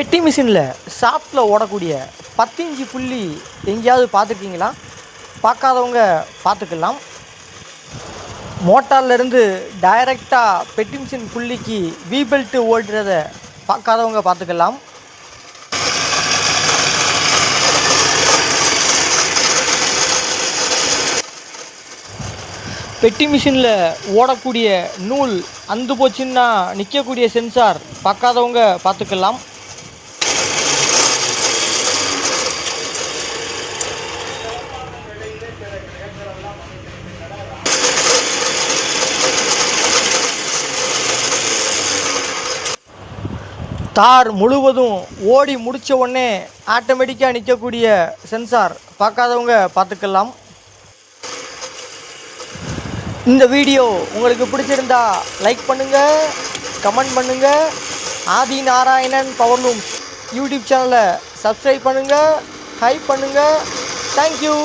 பெட்டி மிஷினில் ஷாப்டில் ஓடக்கூடிய பத்து புள்ளி எங்கேயாவது பார்த்துருக்கீங்களா? பார்க்காதவங்க பார்த்துக்கலாம். மோட்டார்லேருந்து டைரெக்டாக பெட்டி மிஷின் புள்ளிக்கு வி பெல்ட்டு ஓடுறத பார்க்காதவங்க பார்த்துக்கலாம். பெட்டி மிஷினில் ஓடக்கூடிய நூல் அந்து போச்சுன்னா நிற்கக்கூடிய சென்சார் பார்க்காதவங்க பார்த்துக்கலாம். தார் முழுவதும் ஓடி முடித்த உடனே ஆட்டோமேட்டிக்காக நிற்கக்கூடிய சென்சார் பார்க்காதவங்க பார்த்துக்கலாம். இந்த வீடியோ உங்களுக்கு பிடிச்சிருந்தா லைக் பண்ணுங்கள் கமெண்ட் பண்ணுங்கள் ஆதி நாராயணன் பவர்லூம் யூடியூப் சேனலை சப்ஸ்கிரைப் பண்ணுங்கள் ஹைப் பண்ணுங்கள் தேங்க்யூ